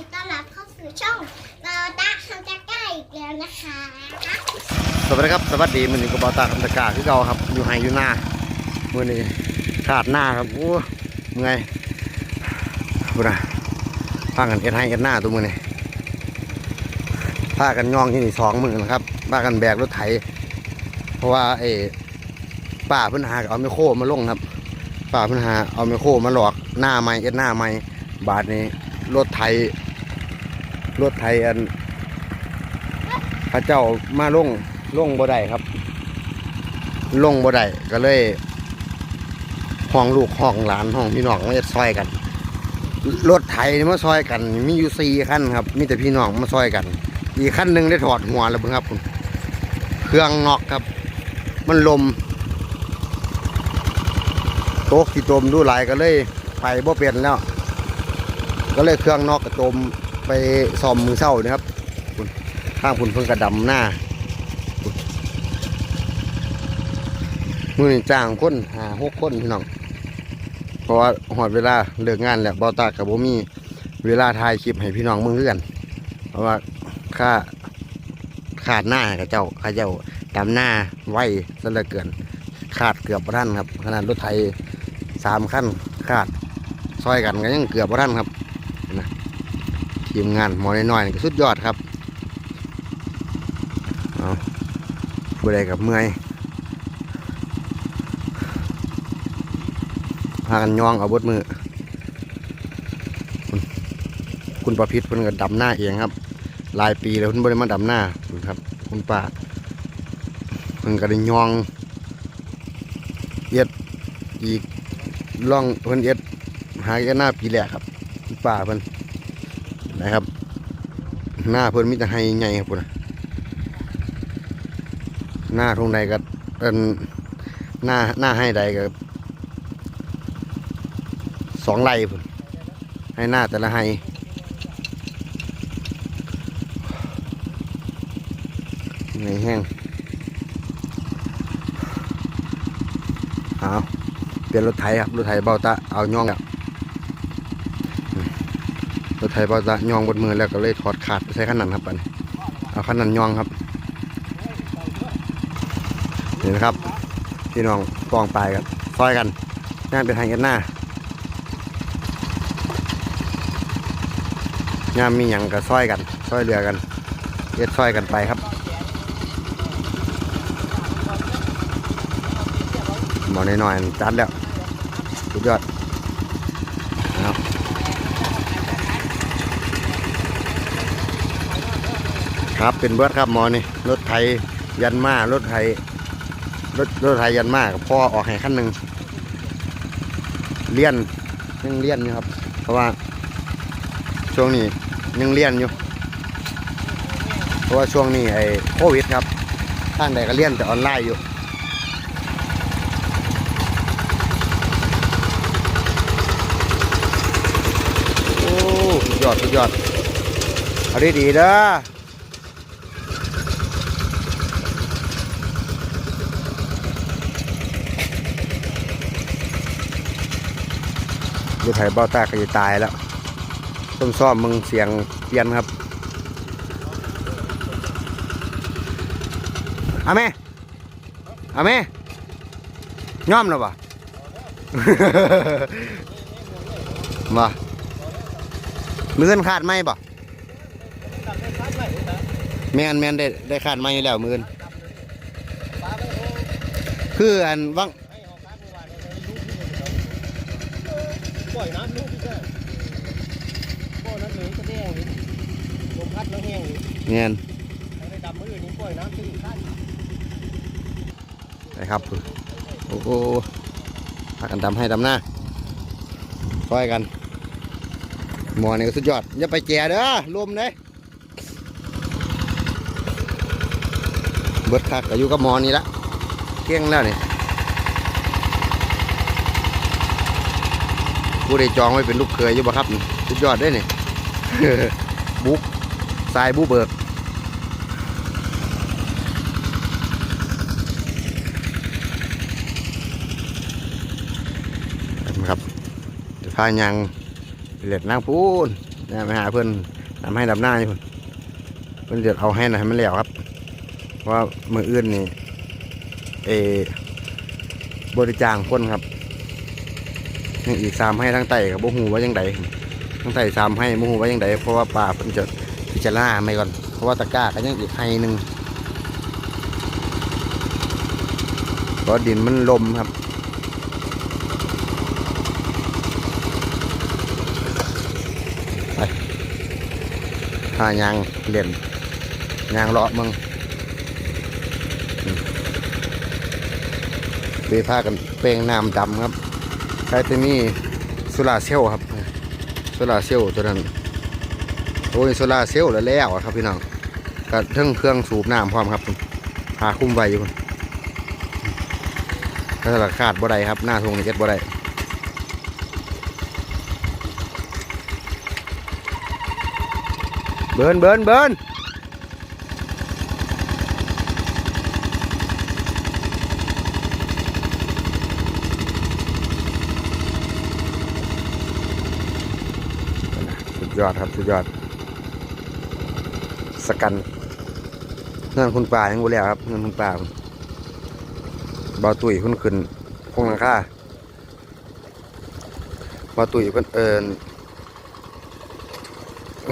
ดีต้อนรับเข้าสู่ช่องเราตาคำจักก้าอีกแล้วนะคะสวัสดีครับสวัสดีมันอยู่กับบอตาคำตะก้าคือเก่าครับอยู่ไฮอยู่หน้ามื่อนี้ขาดหน้าครับโอ้เมื่อยดูนะพากันเอ็ดให้เอ็ดหน้าตัวมือนี่พากันย่องที่นี่สองมือนะครับพากันแบกรถไถ เพราะว่าไอป้าพิ่นหาเอาไมโครมาลงครับป้าพิ่นหาเอาไมโครมาหลอกหน้าไม้เอ็ดหน้าไม้บาทนี้รถไถ รถไถอันพระเจ้ามาลงลงบ่ได้ครับ ลงบ่ได้ก็เลยห้องลูกห้องหลานห้องพี่น้องมาเอ็ดซอยกัน รถไถนี่มาซอยกัน มีอยู่สี่คันครับ มีแต่พี่น้องมาซอยกัน อีกคันหนึ่งได้ถอดหัวแล้วเบิ่งครับคุณเครื่องนอกครับ มันลมโต๊ะที่ตมดูหลายก็เลยไปบ่เปลี่ยนแล้ว ก็เลยเครื่องนอกกระตม ไปซ่อมมือเศร้านะครับข้างคุณเพิ่งกระดำหน้ามือนี่จ้างคนหาหกคนพี่น้องเพราะว่าหอดเวลาเลิกงานแล้วบาตากับโบมีเวลาถ่ายคลิปให้พี่น้องมึงคือกันเพราะว่าค่าขาดหน้ากับเจ้าข้าเจ้าตามหน้าไว้ซะเหลือเกิน ขาดเกือบบ่ทันครับขนาดรถไถสามขั้นขาดซอยกันก็ยังเกือบบ่ทันครับ ทีมงานหมอน้อยๆนี่ก็สุดยอดครับเอาบ่ได้กับเมื่อยพากันย่องเอาบดมือ คุณประพิษเพิ่นก็ดำหน้าเองครับหลายปีแล้วเพิ่นบ่ได้มาดำหน้าคุณครับ คุณป้าเพิ่นก็ได้ย่องเอ็ดอีกล่องเพิ่นเอ็ดหาเอ็ดหน้าปีแรกครับคุณป้าเพิ่น นะครับ หน้าเพิ่นมีแต่ให้ใหญ่ครับพุ่นน่ะหน้าตรงใดก็เอิ้นหน้าหน้าให้ใดก็สองไร่พุ่นให้หน้าแต่ละให้ในแห้งเอาเปลี่ยนรถไถครับรถไถเบาตะเอาย่องแล้วรถ ไถเบาตะยองบนมือแล้วก็เลยถอดขาดไปใช้ขนาดครับอันนี้เอาขนาดยองครับนี่นะครับพี่น้องกองปลายกันซอยกันงานเป็นทางกันหน้ายามมีอย่างก็ซอยกันซอยเรือกันเย็ดซอยกันไปครับหมอน้อยๆจัดแล้วสุดยอดนะครับ ครับเป็นเบิร์ดครับหมอนี่รถไทยยันมารถไทยรถรถไทยยันมากพ่อออกให้ขั้นหนึ่งเลี้ยนยังเลี้ยนอยู่ครับ เพราะว่า ช่วงนี้ยังเรียนอยู่ เพราะว่าช่วงนี้ไอ้โควิดครับท่านใดก็เรียนแต่ออนไลน์อยู่โอ้ยอดสุดยอดเอาดีดีเด้อ รถไถเบ้าตาก็จะตายแล้วต้นซ่อมมึงเสียงเปลี่ยนครับเอาไหมเอาไหมย่อมหรอปะบ่มือนขาดไหมบ่แมนแมนได้ได้ขาดไหมอยู่แล้วมือนคืออันวัง ปล่อยน้ำลูกพี่แค่บ่อนั้นเลยก็แดงนี่ลมพัดแล้วแห้งนี่แมนเอาได้ดำมือนี่ปล่อยน้ำตื้นข้างนะครับโอ้โหพากันดำให้ดำหน้าซอยกันหมอนี่ก็สุดยอดอย่าไปแก่เด้อลมเลยเบิดคักอายุกับหมอนี่ละเก่งแล้วนี่ ผู้ได้จองไว้เป็นลูกเคยอยู่บ่ครับสุดยอดเด้นี่บุ๊กทรายบูเบิกครับจะพายังเล็ดนางพูนเนี่ยไปหาเพื่อนทำให้ดำหน้าอยู่เพื่อนเดือดเอาให้หน่อยให้มันแล้วครับ เพราะว่ามืออื่นนี่เอบริจางคนครับ ยังอีกสามให้ทั้งไตกับบุหูว่ายังไงทั้งไตสามให้บุหูว่ายังไงเพราะว่าป่าเพิ่นจะพิจารณาไม่ก่อน เพราะว่าตะกร้าก็ยังอีกให้หนึ่งเพราะดินมันลมครับหายางเล่นยางเลาะมึงอืมไปพากันเปลงน้ำดำครับ ใช้ตัวนี้โซลาร์เซลครับโซลาเซลตัวนั้นโอ้ยโซลาเซลแล้วแล้วอะครับพี่น้องก็เทั้งเครื่องสูบน้ำพร้อมครับพาคุ้มไว้อยู่พุ่นถ้าราคาดบ่ได้ครับ หน้าทงนี่เก็ดบ่ได้เบิร์นเบิร์นเบิร์น ยอดครับสุดยอด สกันเงินคุณป่ายังบ่แล้วครับเงินคุณป่าเบาตุ๋ยคุณขึ้นคงหลังค่าเบาตุ๋ยเพิ่นเอิน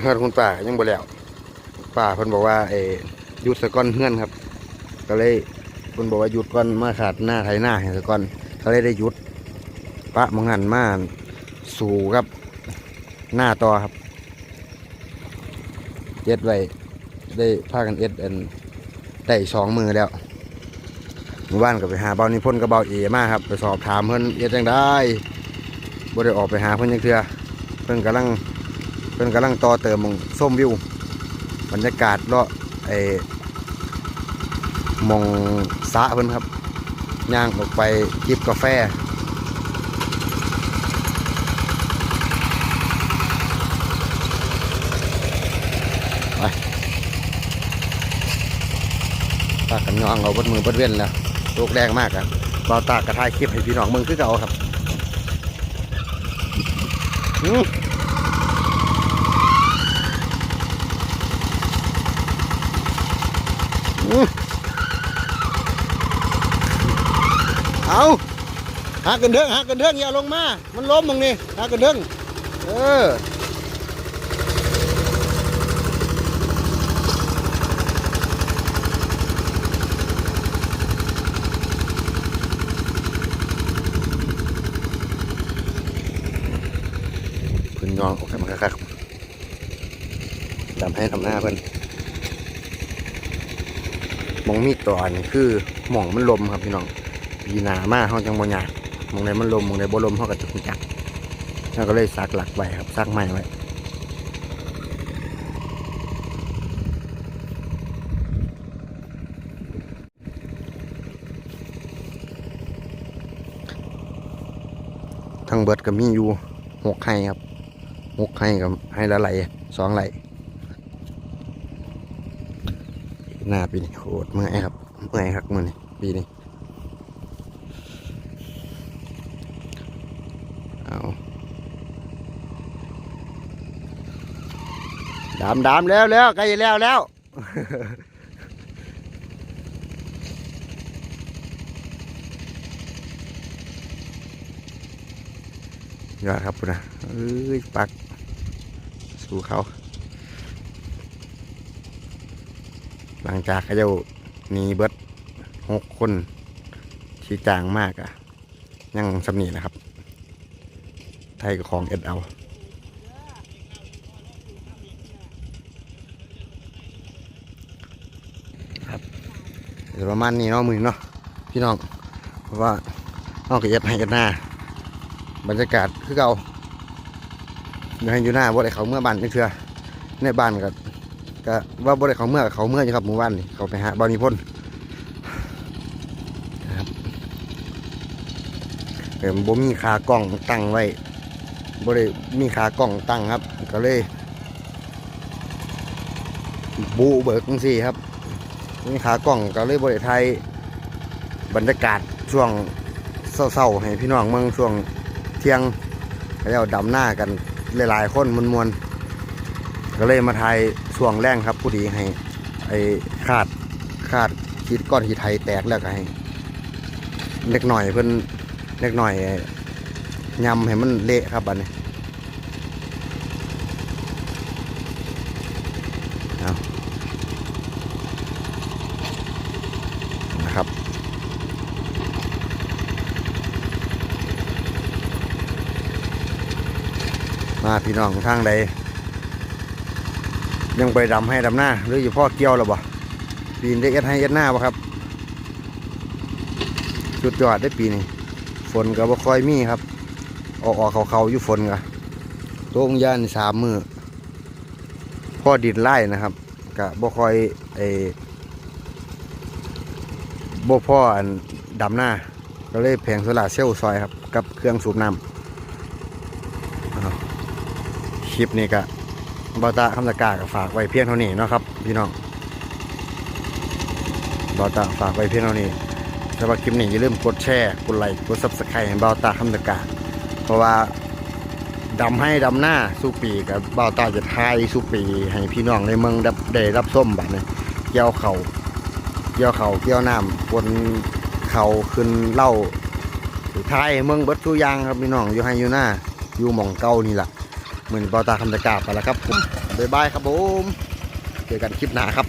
เฮือนคุณป่ายังบ่แล้วป่าเพิ่นบอกว่าเอหยุดสะก้อนเฮือนครับ ก็เลยเพิ่นบอกว่าหยุดก่อนมาขาดหน้าไถหน้าให้สะก้อนก็เลยได้หยุดปะมองหันมาสู่ครับหน้าต่อครับ เอ็ดไว้ได้พากันเอ็ดอันได้สองมือแล้วหมู่บ้านก็ไปหาเบานิพนธ์กับเบาเอมาครับไปสอบถามเพิ่นเอ็ดจังได้บ่ได้ออกไปหาเพิ่นยังเทื่อเพิ่นกำลังเพิ่นกำลังต่อเติมมองส้มวิวบรรยากาศเลาะไอ้มองสะเพิ่นครับย่างออกไปจิบกาแฟไปตากกัน ยองเอาบดมือบดเว้นแล้วโลกแรงมากอะเราตากกระทายคลิปให้พี่น้องมืองคือเก่าครับอือเอเอาหากันเถิงหากันเถิงอย่าลงมา มันล้มมึงนี่หากันเถิงเออ ยองออกกันมาคักๆดำให้ทำหน้าเพิ่นมองมีต่อนี่คือหมองมันลมครับพี่น้องปีหนามาเฮาจังบ่ยากมองใดมันลมมองใดบ่ลมเฮาก็จะรู้จักเราก็เลยซักหลักไว้ครับซักไม้ไว้ทั้งเบิดก็มีอยู่หกไห้ครับ หกไห้กับไห้ละไหลสองไหลหน้าปีนี้โคตรเมื่อยครับเมื่อยครับมือนี้ปีนี้เอาดามดามแล้วแล้วใกล้แล้วแล้วยอดครับพุ่นนะเอ้ยปัก สู่เขา หลังจากเขาเจ้านีเบิดหกคนที่จางมากอะยังสำนีนะครับ ไทยกับของเอ็ดเอาครับเดี๋ยวประมาณนี้เนาะมือเนาะพี่น้องเพราะว่าเอากับเอ็ดให้เอ็ดหน้า บรรยากาศคือเก่า เดี๋ยวให้อยู่หน้าบ่ได้เขาเมื่อบ้านนี่เถื่อในบ้านกับก็ว่าบ่ได้เขาเมื่อเขาเมื่ออยู่ครับหมู่บ้านนี่เขาไปหาบานิพนธ์นะครับเออบ่มีขากล้องตั้งไว้บ่ได้มีขากล้องตั้งครับ ก็เลยบูเบิกจังซี่ครับมีขากล้องก็เลยบ่ได้ถ่ายบรรยากาศช่วงเศร้าๆให้พี่น้องเมืองช่วงเที่ยงเขาเจ้าดำหน้ากัน หลายๆ คนมวนๆก็เลยมาทายช่วงแรงครับผู้ดีให้ไอ้คาดคาดคิดก้อนหิไทยแตกแล้วก็ให้เล็กหน่อยเพิ่นเล็กหน่อยยำให้มันเละครับบัดนี้นะครับ มาพี่น้องทางใดยังไปดำให้ดำหน้าหรืออยู่พ่อเกี่ยวหรอบ่ปีนได้เอ็ดให้เอ็ดหน้าบ่ครับจุดยอดได้ปีนี้ฝนก็บ่ค่อยมีครับออกออกเขาเขาอยู่ฝนก็โต้งยานสามมือพ่อดินไล่นะครับก็บ่ค่อยไอ้บ่พ่ออันดำหน้าก็เลยแผงโซลาร์เซลล์ซอยครับ กับเครื่องสูบน้ำ ค ลิปนี้ก็บอตาคำตะกากฝากไว้เพียงเท่านี้นะครับ พี่น้องบอตาฝากไว้เพียงเท่านี้สำหรับคลิปนี้อย่าลืมกดแชร์กดไลค์กดซับสไครต์บอตาคำตะกร้าเพราะว่าดำให้ดำหน้าสุปีกับบอตาจะทายสุปี ให้พี่น้องในเมืองได้ได้รับส้มแบบนี้เกี่ยวเขาเกี่ยวเขาเกี่ยวน้ำบนเขาขึ้นเล่าทายเมืองเบิดทุกอย่างครับพี่น้องอยู่ให้อยู่หน้าอยู่หม่องเก่านี่แหละ เหมือนบอตาคำตะกราบไปแล้วครับผมบ๊ายบายครับผมเจอกันคลิปหน้าครับ